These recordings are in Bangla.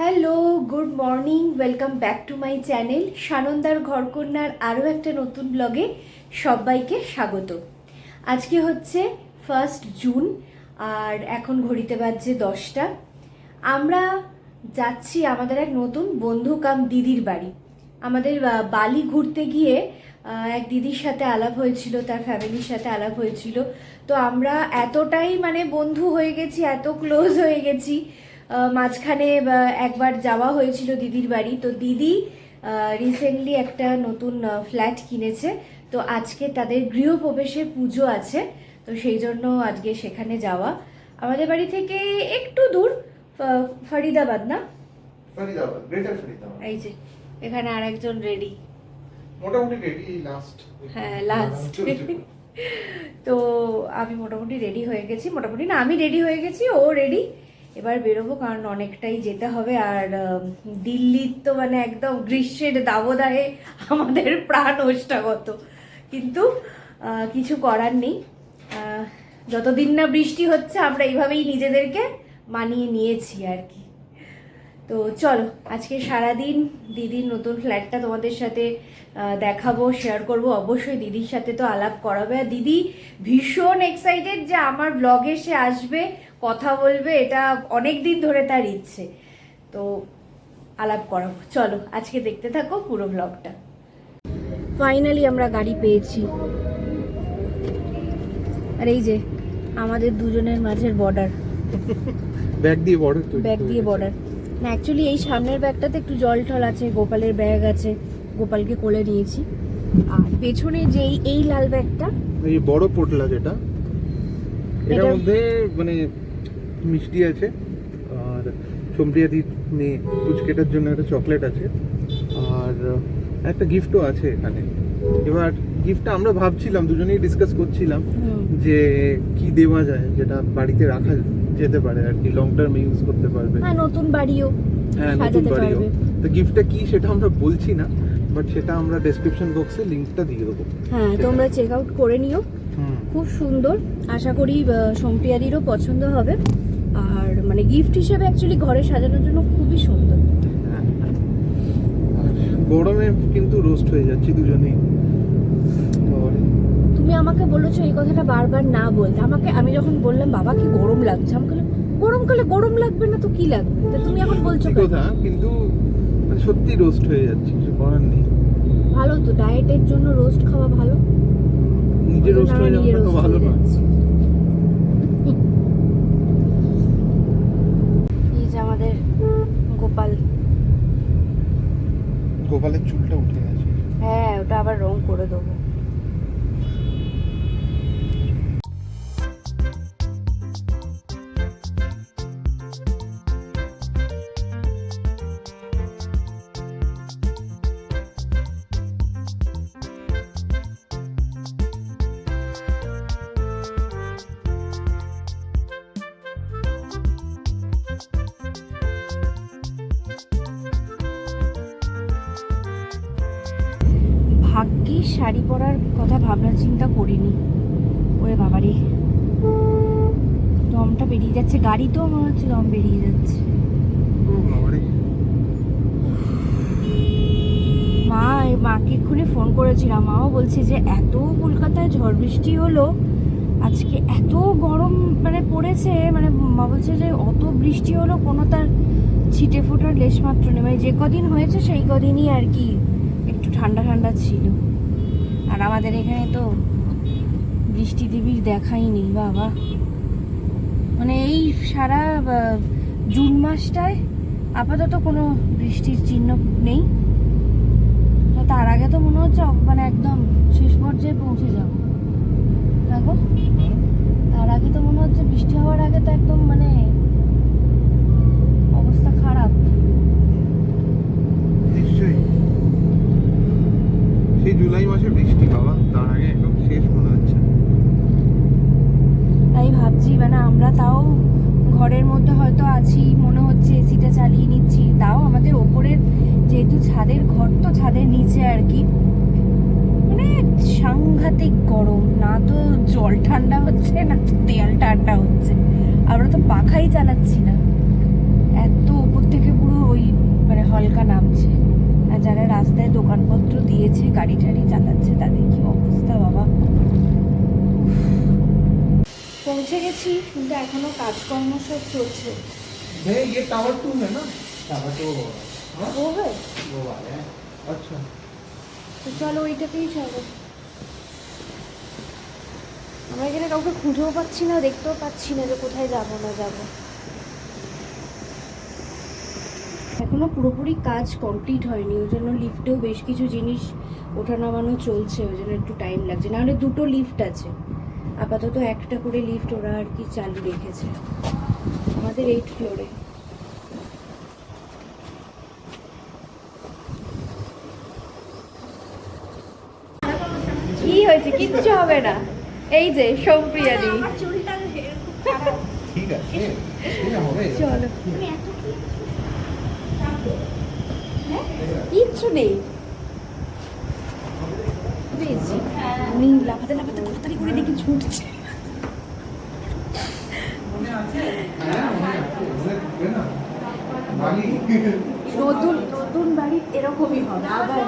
Hello good morning welcome back to my channel সানন্দার ঘরকন্যার আরও একটা নতুন ব্লগে সবাইকে স্বাগত। আজকে হচ্ছে ফার্স্ট জুন আর এখন ঘড়িতে বাজছে দশটা। আমরা যাচ্ছি আমাদের এক নতুন বন্ধু কাম দিদির বাড়ি। আমাদের বালি ঘুরতে গিয়ে এক দিদির সাথে আলাপ হয়েছিল, তার ফ্যামিলির সাথে আলাপ হয়েছিল। তো আমরা এতটাই মানে বন্ধু হয়ে গেছি, এত ক্লোজ হয়ে গেছি মাঝখানে একবার যাওয়া হয়েছিল দিদির বাড়ি। তো দিদি রিসেন্টলি একটা নতুন ফ্ল্যাট কিনেছে। তো আজকে তাদের গৃহপ্রবেশের পুজো আছে। তো সেই জন্য আজকে সেখানে যাওয়া। আমাদের বাড়ি থেকে একটু দূর ফরিদাবাদ না? ফরিদাবাদ গ্রেটার ফরিদাবাদ। এই যে এখানে আরেকজন রেডি মোটামুটি রেডি লাস্ট হ্যাঁ লাস্ট তো আমি মোটামুটি রেডি হয়ে গেছি। মোটামুটি না আমি রেডি হয়ে গেছি ও রেডি এবার বেরোবো, কারণ অনেকটাই যেতে হবে। আর দিল্লির তো মানে একদম গ্রীষ্মের দাবদাহে আমাদের প্রাণ ওষ্ঠাগত। কিন্তু কিছু করার নেই। যতদিন না বৃষ্টি হচ্ছে, আমরা এইভাবেই নিজেদেরকে মানিয়ে নিয়েছি আর কি। তো চলো আজকে সারাদিন দিদির নতুন ফ্ল্যাটটা তোমাদের সাথে দেখাবো শেয়ার করব। অবশ্যই দিদির সাথে তো আলাপ করাবে। আর দিদি ভীষণ এক্সাইটেড যে আমার ব্লগে সে আসবে কথা বলবে এটা অনেক দিন ধরে তার ইচ্ছে। তো আলাপ করাবো। চলো আজকে দেখতে থাকো পুরো ব্লগটা ফাইনালি আমরা গাড়ি পেয়েছি। আর এই যে আমাদের দুজনের মাঝের বর্ডার ব্যাগ দিয়ে বর্ডার ব্যাগ দিয়ে বর্ডার না অ্যাকচুয়ালি এই সামনের ব্যাগটাতে একটু জল টল আছে গোপালের ব্যাগ আছে গোপালকে কোলে নিয়েছি। আর পেছনে যে এই- লাল ব্যাগটা এই বড় পোটলা যেটা এটার মধ্যে মানে মিষ্টি আছে আর সোমপ্রিয়া দির মেয়ে পুচকেটার জন্য একটা চকলেট আছে আর একটা গিফটও আছে এখানে। এবার গিফটটা আমরা ভাবছিলাম দুজনেই ডিসকাস করছিলাম যে কি দেওয়া যায় যেটা বাড়িতে রাখা যেতে পারে আর কি লং টার্ম ইউজ করতে পারবে। হ্যাঁ নতুন বাড়িও হ্যাঁ নতুন বাড়িও। তো গিফটটা কি সেটা আমরা বলছি না বাট সেটা আমরা ডেসক্রিপশন বক্সে লিংকটা দিয়ে দেবো। হ্যাঁ তোমরা চেক আউট করে নিও। খুব সুন্দর। আশা করি আহ, সোমপ্রিয়াদিরও পছন্দ হবে। আর মানে গিফট হিসেবে অ্যাকচুয়ালি ঘরে সাজানোর জন্য খুবই সুন্দর। হ্যাঁ। গরমে কিন্তু রোস্ট হয়ে যাচ্ছি দুজনেই। আমাকে বলেছ এই কথাটা বারবার না বলতে। আমাকে আমি যখন বললাম বাবা কি গরম লাগছে? আমাকে বলল, গরমকালে গরম লাগবে না তো কি লাগবে? তা তুমি এখন বলছো কথা কিন্তু মানে সত্যি রোস্ট হয়ে যাচ্ছে কিছু করার নেই। ভালো তো ডায়েটের জন্য রোস্ট খাওয়া ভালো। নিজে রোস্ট হয়ে নিজে যাওয়াটা তো ভালো না। এই যে আমাদের গোপাল। গোপালের চুলটা উঠে গেছে। হ্যাঁ ওটা আবার রং করে দেবো। ভাগ্যে শাড়ি পরার কথা ভাবনা চিন্তা করিনি। ওরে বাবারে। দমটা বেরিয়ে যাচ্ছে গাড়ি তো মনে হচ্ছে দম বেরিয়ে যাচ্ছে। মা মাকে এক্ষুনি ফোন করেছিলাম। মাও বলছে যে এত কলকাতায় ঝড় বৃষ্টি হলো আজকে এত গরম মানে পড়েছে মানে মা বলছে যে অত বৃষ্টি হলো কোনো তার ছিটে ফোটার লেশ মাত্র নেই। মানে যে কদিন হয়েছে সেই কদিনই আর কি ঠান্ডা ঠান্ডা ছিল। আর আমাদের এখানে তো বৃষ্টি দেবীর দেখাই নেই বাবা। মানে এই সারা জুন মাসটায় আপাতত কোনো বৃষ্টির চিহ্ন নেই। তো তার আগে তো মনে হচ্ছে মানে একদম শেষ পর্যায়ে পৌঁছে যাব। দেখো। তার আগে তো মনে হচ্ছে বৃষ্টি হওয়ার আগে তো একদম মানে অবস্থা খারাপ নিশ্চয়ই সেই জুলাই মাসে বৃষ্টি বাবা তার আগে একদম শেষ মনে হচ্ছে তাই ভাবছি মানে আমরা তাও ঘরের মধ্যে হয়তো আছি মনে হচ্ছে এসিটা চালিয়ে নিচ্ছি তাও আমাদের ওপরের যেহেতু ছাদের ঘর তো ছাদের নিচে আর কি মানে সাংঘাতিক গরম না তো জল ঠান্ডা হচ্ছে না তেল ঠান্ডা হচ্ছে। আমরা তো পাখাই চালাচ্ছি না। এত উপর থেকে পুরো ওই মানে হলকা নামছে। আর যারা রাস্তায় দোকানপত্র দিয়েছে গাড়ি টাড়ি চালাচ্ছে তাদের কি অবস্থা বাবা? পৌঁছে গেছি কিন্তু এখনও কাজকর্ম সব চলছে। না? আচ্ছা। চলো ওইটাতেই চলো আমরা এখানে কাউকে খুঁজেও পাচ্ছি না, দেখতেও পাচ্ছি না যে কোথায় যাব না যাব। এখনও পুরোপুরি কাজ কমপ্লিট হয়নি, ওই জন্য লিফটেও বেশ কিছু জিনিস ওঠা নামানো চলছে, ওই জন্য একটু টাইম লাগছে। নাহলে দুটো লিফট আছে। আপাতত একটা করে লিফট ওরা আর কি চালু রেখেছে। আমাদের এইট ফ্লোরে কি হয়েছে? কিচ্ছু হবে না। এই যে সোমপ্রিয়াদি ঠিক আছে চলো। কিচ্ছু হ্যাঁ? নেই। আমি লাফাতে লাফাতে কোথায় করে দেখি ছুটছে। নতুন নতুন বাড়ি এরকমই হবে আবার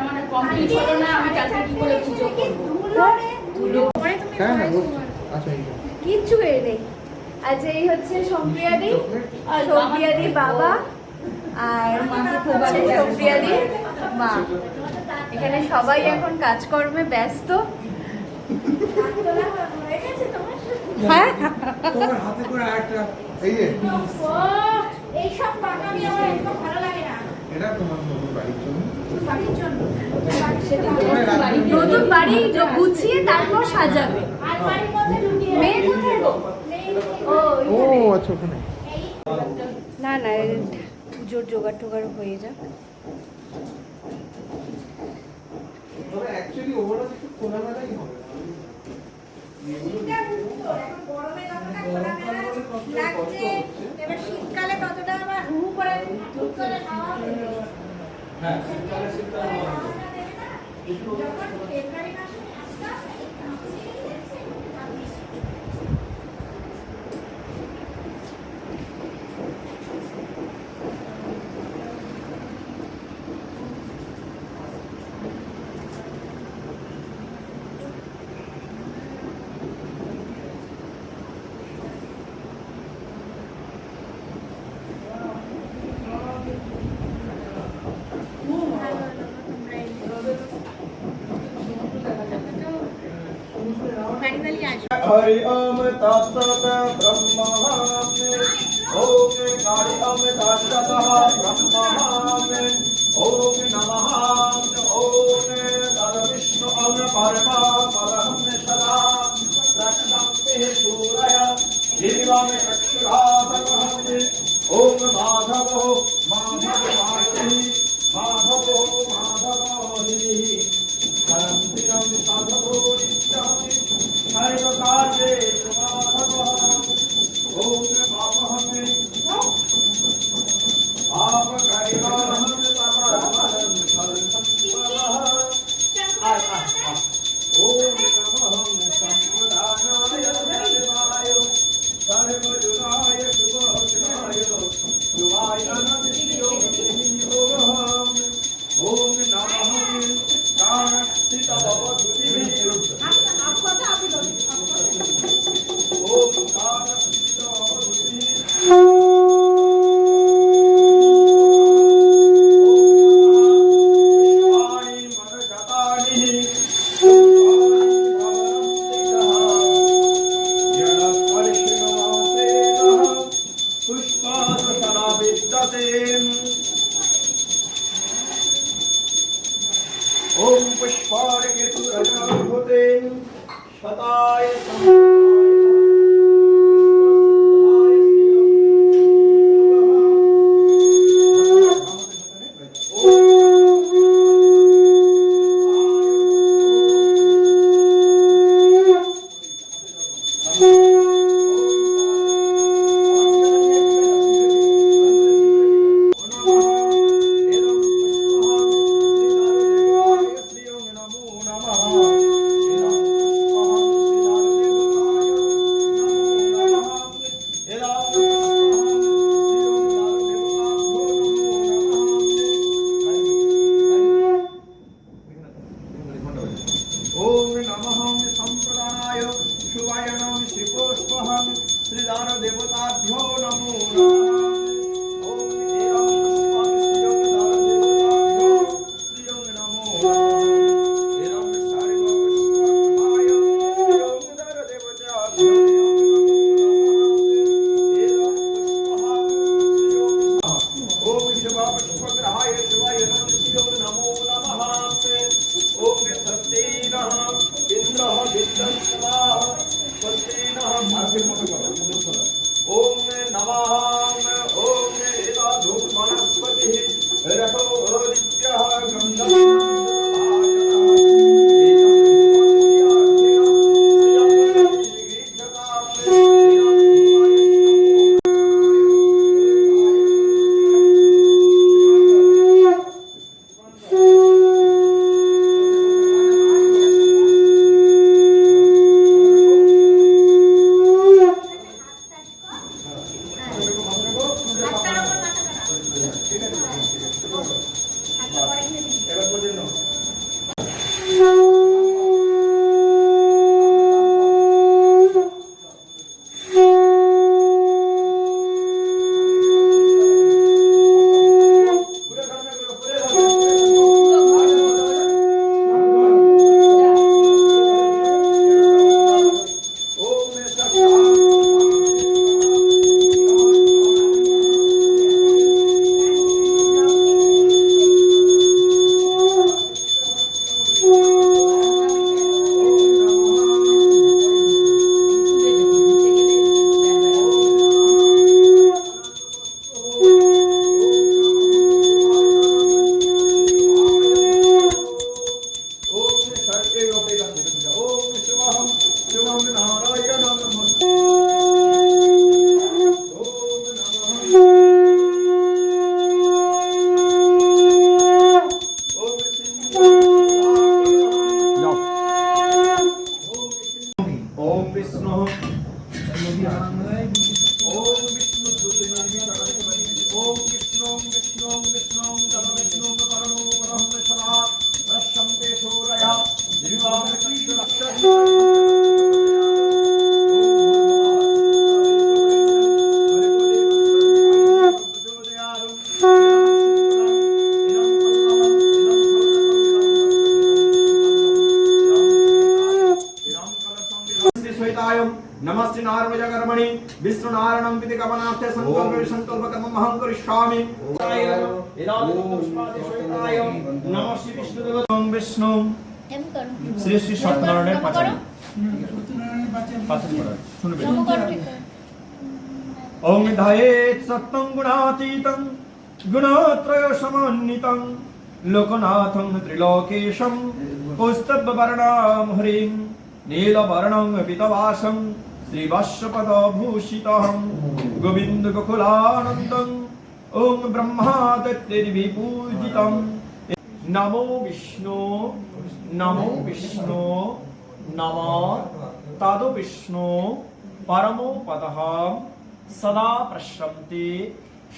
আমার কমপ্লিট হ্যাঁ, হ্যাঁ, আচ্ছা এই হচ্ছে সম্প্রিয়াদি। আর বাবা। আর সম্প্রিয়াদি। মা। এখানে সবাই এখন কাজকর্মে ব্যস্ত। হ্যাঁ? এটা তোমার বাড়ির জন্য? নতুন বাড়ি গুছিয়ে তারপর সাজাবে। আলমারির মধ্যে ঢুকিয়ে মেয়ে কোথায় গো? ও ও আচ্ছা ওখানে। না না পুজোর জোগাড় টোগাড় হয়ে যাক। এবার শীতকালে ততটা আবার হু করে দেবে। যখন ফেব্রুয়ারি মাসে আসতাম, এই हरि ओम तत्सत ब्रह्मास्मि ओम कारि ओम तत्सत ब्रह्मास्मि ओम नमः ओम तद्विष्णु ओम परमा परम सदा रक्षन्ति सूरय दिवं নারমজ কর্মণি বিষ্ণু নারায়ণম পিতি কবনার্থে সংকল্প সংকল্প কর্ম মহং করিষ্যামি নমঃ শ্রী বিষ্ণু দেব বিষ্ণু শ্রী শ্রী সত্যনারায়ণের পাঁচালী পাঁচালী শুনবে ওং ধায়েত সত্যং গুণাতীতং গুণত্রয় সমন্বিতং লোকনাথং ত্রিলোকেশম কৌস্তভবর্ণাম হরিম নীলবর্ণং পিতবাসম শ্রীবাষ্যপদভূষিতং গোবিন্দ গোকুলানন্দং ওম ব্রহ্মাদত্তির্বিপূজিতং নমো বিষ্ণু নমো বিষ্ণু নম তদ বিষ্ণু পরম পদঃ সদা প্রশন্তি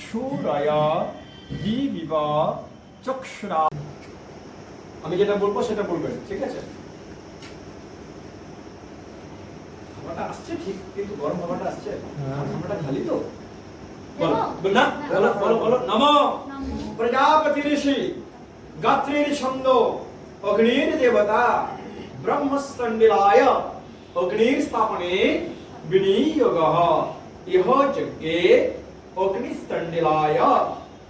সুরয় দিবিব চক্ষুরা আমি যেটা বলব সেটা বলবেন, ঠিক আছে? হাওয়াটা আসছে ঠিক কিন্তু গরম হাওয়াটা আসছে। হাওয়াটা খালি তো? বলো বল না বলো বলো বলো নমঃ। প্রজাপতি ঋষি গাত্রের ছন্দ অগ্নির দেবতা ব্রহ্মস্তণ্ডিলায় অগ্নির স্থাপনে বিনিয়োগ। ইহ যজ্ঞে অগ্নিস্তণ্ডিলায়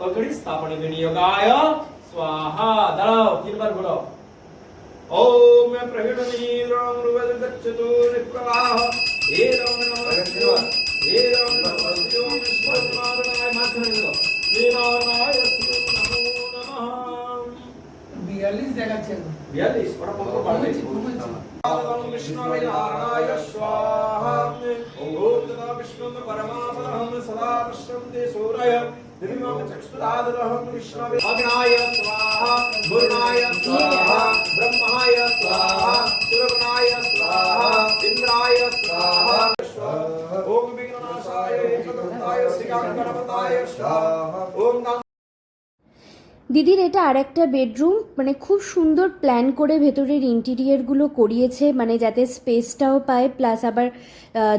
অগ্নি স্থাপনে বিনিয়োগায়। স্বাহা দাঁড়াও তিনবার বলো। ওম প্রহিণনীরং রুবেদ গচ্ছতু নিপ্রবাহ এরং নমঃ শিবায় এরং নমঃ শিবায় বিষ্ণুমারণায় মাধ্যমে বলো নিরানায় নমো নমঃ বিয়াল্লিশ দেখাচ্ছে এখন। বিয়াল্লিশ ওটা কত পারবে ওম বিষ্ণবে নারায়ণ স্বাহা ওম তদা বিষ্ণু পরমাত্মনঃ সদা পশ্যন্তে সূরয় দিবিমাম अग्नाय स्वाहा गुरुनाय स्वाहा, ब्रह्माय स्वाहा सुरगुणाय स्वाहा, इंद्राय स्वाहा, ओम विघ्नाशाय श्रीकांत गणपताय स्वाहा, ओम দিদির এটা আরেকটা বেডরুম মানে খুব সুন্দর প্ল্যান করে ভেতরের ইন্টিরিয়ারগুলো করিয়েছে মানে যাতে স্পেসটাও পায় প্লাস আবার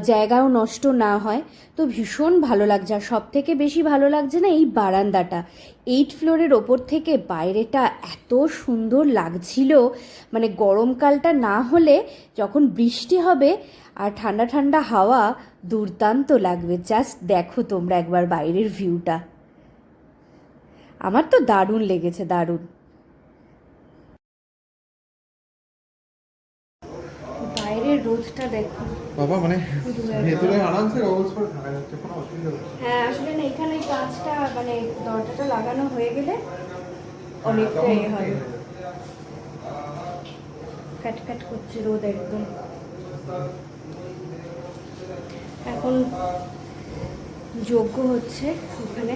জায়গাও নষ্ট না হয়। তো ভীষণ ভালো লাগছে, আর সব থেকে বেশি ভালো লাগছে না এই বারান্দাটা। এইট ফ্লোরের ওপর থেকে বাইরেটা এত সুন্দর লাগছিল মানে গরমকালটা না হলে যখন বৃষ্টি হবে আর ঠান্ডা ঠান্ডা হাওয়া, দুর্দান্ত লাগবে। জাস্ট দেখো তোমরা একবার বাইরের ভিউটা আমার তো দারুণ লেগেছে দারুণ। বাইরের রোদটা দেখো। বাবা মানে ভেতরে আরামসে অবস করে থাকা যাচ্ছে কোনো অসুবিধা হ্যাঁ আসলে না এখানে এই কাঁচটা মানে দরজাটা লাগানো হয়ে গেলে অনেকটা ইয়ে হবে ফ্যাট ফ্যাট করছে রোদ একদম। এখন যোগ্য হচ্ছে ওখানে।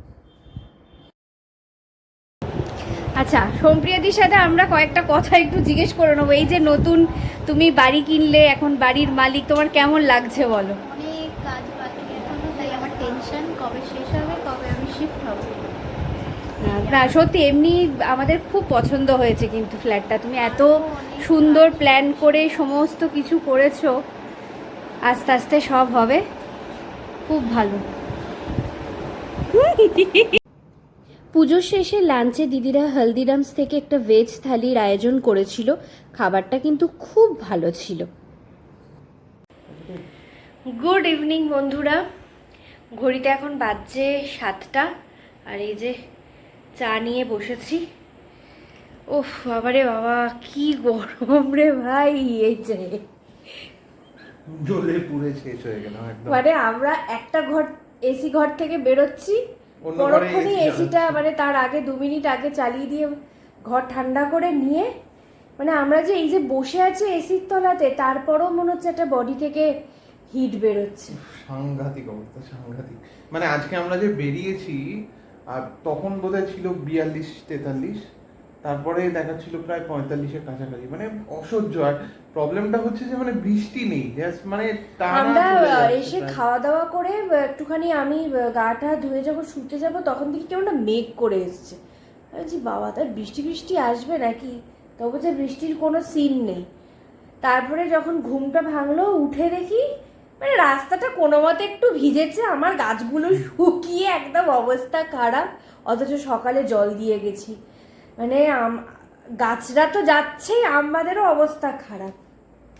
আচ্ছা সোমপ্রিয়াদির সাথে আমরা কয়েকটা কথা একটু জিজ্ঞেস করে নেব। এই যে নতুন তুমি বাড়ি কিনলে এখন বাড়ির মালিক তোমার কেমন লাগছে বলো? অনেক কাজ বাকি এখনও তাই আমার টেনশন কবে শেষ হবে কবে আমি শিফট হব। না সত্যি এমনি আমাদের খুব পছন্দ হয়েছে কিন্তু ফ্ল্যাটটা তুমি এত সুন্দর প্ল্যান করে সমস্ত কিছু করেছ আস্তে আস্তে সব হবে। খুব ভালো। পুজোর শেষে লাঞ্চে দিদিরা হলদিরামস থেকে একটা ভেজ থালির আয়োজন করেছিল। খাবারটা কিন্তু খুব ভালো ছিল। গুড ইভিনিং বন্ধুরা। ঘড়িতে এখন বাজছে সাতটা আর এই যে চা নিয়ে বসেছি। ওফ বাবারে বাবা কি গরম রে ভাই এই যে। শেষ হয়ে গেল মানে আমরা একটা ঘর এসি ঘর থেকে বেরোচ্ছি পরক্ষণে এসিটা মানে তার আগে দু মিনিট আগে চালিয়ে দিয়ে ঘর ঠান্ডা করে নিয়ে মানে আমরা যে এই যে বসে আছি এসির তলাতে তারপরও মনে হচ্ছে একটা বডি থেকে হিট বেরোচ্ছে। সাংঘাতিক অবস্থা সাংঘাতিক। মানে আজকে আমরা যে বেরিয়েছি আর তখন বোধহয় ছিল বিয়াল্লিশ তেতাল্লিশ তারপরে দেখাচ্ছিল প্রায় পঁয়তাল্লিশের কাছাকাছি। মানে অসহ্য। আর প্রবলেমটা হচ্ছে যে মানে বৃষ্টি নেই। জাস্ট মানে আমরা এসে খাওয়া দাওয়া করে একটুখানি আমি গাটা ধুয়ে যখন শুতে যাব তখন দেখি কেমন না মেঘ করে এসছে। বলছি বাবা তার বৃষ্টি বৃষ্টি আসবে নাকি? তবু যে বৃষ্টির কোনো সিন নেই। তারপরে যখন ঘুমটা ভাঙলো উঠে দেখি মানে রাস্তাটা কোনো মতে একটু ভিজেছে আমার গাছগুলো শুকিয়ে একদম অবস্থা খারাপ। অথচ সকালে জল দিয়ে গেছি। মানে আম- গাছরা তো যাচ্ছেই আমাদেরও অবস্থা খারাপ।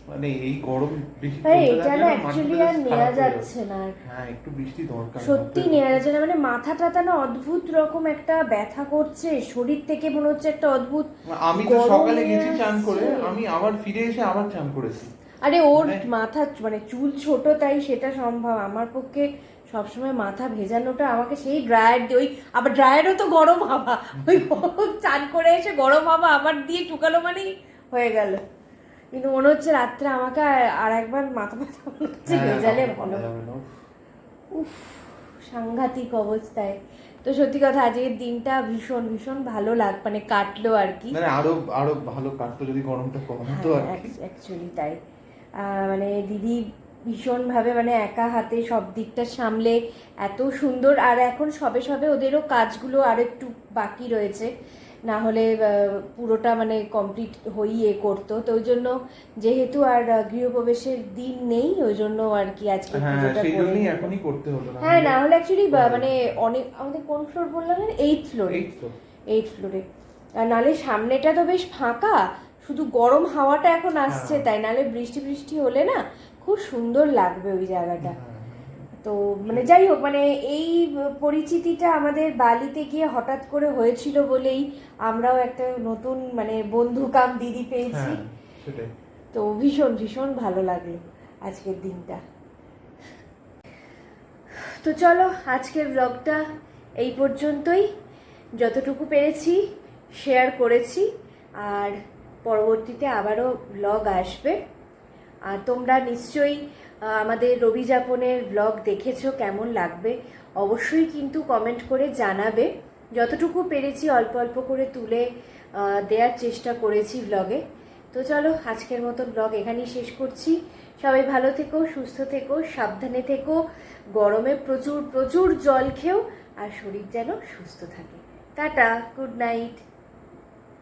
মানে এই গরম বেশি এটা না না অ্যাকচুয়ালি আর নেওয়া যাচ্ছে না। হ্যাঁ একটু বৃষ্টি দরকার। সত্যি নেওয়া যাচ্ছে না মানে মাথা টাথা না অদ্ভুত রকম একটা ব্যথা করছে শরীর থেকে মনে হচ্ছে একটা অদ্ভুত আমি তো সকালে গেছি চান করে আমি আবার ফিরে এসে আবার চান করেছি। আরে ওর মানে- মাথা মানে চুল ছোট তাই সেটা সম্ভব। আমার পক্ষে সবসময় মাথা ভেজানোটা আমাকে সেই ড্রায়ার দিয়ে ওই আবার ড্রায়ারও তো গরম হাওয়া। ওই গরম চান করে এসে গরম হাওয়া আবার দিয়ে টুকালো মানেই হয়ে গেল। কিন্তু মনে হচ্ছে রাত্রে আমাকে আর একবার মাথা ব্যথা মনে হচ্ছে হ্যাঁ, ভেজালে ভালো। উফ সাংঘাতিক অবস্থায়। তো সত্যি কথা আজকের দিনটা ভীষণ ভীষণ ভালো লাগ মানে কাটলো আর কি। মানে আরও আরও ভালো কাটতো যদি গরমটা কমতো আর কি। অ্যাকচুয়ালি তাই। মানে দিদি ভীষণভাবে মানে একা হাতে সব দিকটা সামলে এত সুন্দর। আর এখন সবে সবে ওদেরও কাজগুলো আর একটু বাকি রয়েছে। না হলে পুরোটা মানে কমপ্লিট হইয়ে করতো। তো ওই জন্য যেহেতু আর গৃহপ্রবেশের দিন নেই ওই জন্য আর কি আজকে হ্যাঁ পুজোটা করে এখনই করতে হলো না হ্যাঁ না হলে অ্যাকচুয়ালি মানে অনেক আমাদের কোন ফ্লোর বললাম? এইট ফ্লোর এইট ফ্লোরে আর নালে সামনেটা তো বেশ ফাঁকা। শুধু গরম হাওয়াটা এখন আসছে হ্যাঁ। তাই নালে বৃষ্টি বৃষ্টি হলে না খুব সুন্দর লাগবে ওই জায়গাটা। হ্যাঁ, তো মানে যাই হোক মানে এই পরিচিতিটা আমাদের বালিতে গিয়ে হঠাৎ করে হয়েছিল বলেই আমরাও একটা নতুন মানে বন্ধু কাম দিদি পেয়েছি। হ্যাঁ তো ভীষণ ভীষণ ভালো লাগল আজকের দিনটা। তো চলো আজকের ব্লগটা এই পর্যন্তই। যতটুকু পেরেছি শেয়ার করেছি। আর পরবর্তীতে আবারও ব্লগ আসবে। আর তোমরা নিশ্চয়ই আমাদের রবি যাপনের ব্লগ দেখেছ, কেমন লাগবে অবশ্যই কিন্তু কমেন্ট করে জানাবে। যতটুকু পেরেছি অল্প অল্প করে তুলে দেওয়ার চেষ্টা করেছি ব্লগে তো চলো, আজকের মতো ব্লগ এখানেই শেষ করছি। সবাই ভালো থেকো, সুস্থ থেকো, সাবধানে থেকো। গরমে প্রচুর প্রচুর জল খেও, আর শরীর যেন সুস্থ থাকে। Tata good night